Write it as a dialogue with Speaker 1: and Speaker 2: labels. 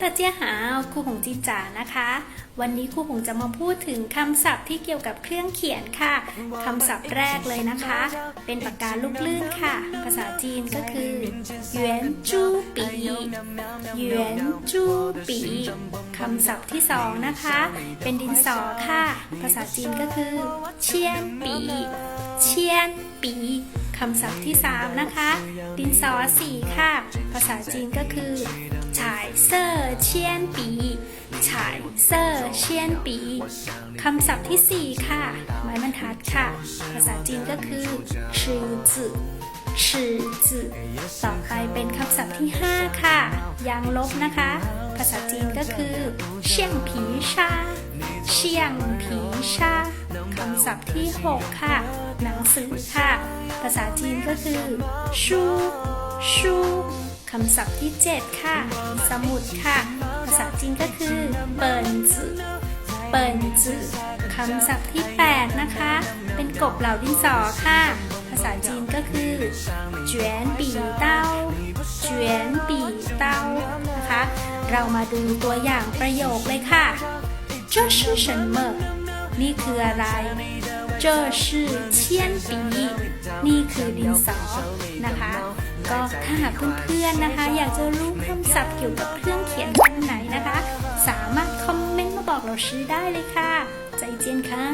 Speaker 1: ตาเจียหาครูหงจินจ๋านะคะ วันนี้ครูหงจะมาพูดถึงคำศัพท์ที่เกี่ยวกับเครื่องเขียนค่ะคำศัพท์แรกเลยนะคะ เป็นปากกาลูกลื่นค่ะ ภาษาจีนก็คือหยวนจูปีหยวนจูปีคำศัพท์ที่สองนะคะ เป็นดินสอค่ะ ภาษาจีนก็คือเชียนปีเชียนปีคำศัพท์ที่สามนะคะ ดินสอสีค่ะ ภาษาจีนก็คือ เซอร์เชียนปีคำศัพท์ที่สี่ค่ะ ไม้บรรทัดค่ะ ภาษาจีนก็คือชื่อจื่อชื่อจื่อต่อไปเป็นคำศัพท์ที่ 5 ค่ะ ยางลบนะคะ ภาษาจีนก็คือเชียงผีชาเชียงผีชาคำศัพท์ที่ 6 ค่ะ หนังสือค่ะ ภาษาจีนก็คือชูชูคำศัพท์ที่ 7 ค่ะ สมุดค่ะ ภาษาจีนก็คือเปิ่นจื่อเปิ่นจื่อคำศัพท์ที่ 8 นะคะ เป็นกบเหล่าดินสอค่ะ ภาษาจีนก็คือเจียนปีเต้าเจียนปีเต้านะคะ เรามาดูตัวอย่างประโยคเลยค่ะ这是什么นี่คืออะไร这是铅笔นี่คือดินสอนะคะ ก็ ถ้าหากเพื่อนๆนะคะ อยากจะรู้คำศัพท์เกี่ยวกับเครื่องเขียนคำไหนนะคะ สามารถคอมเมนต์มาบอกเราชื่อได้เลยค่ะ ใจเจียนค่ะ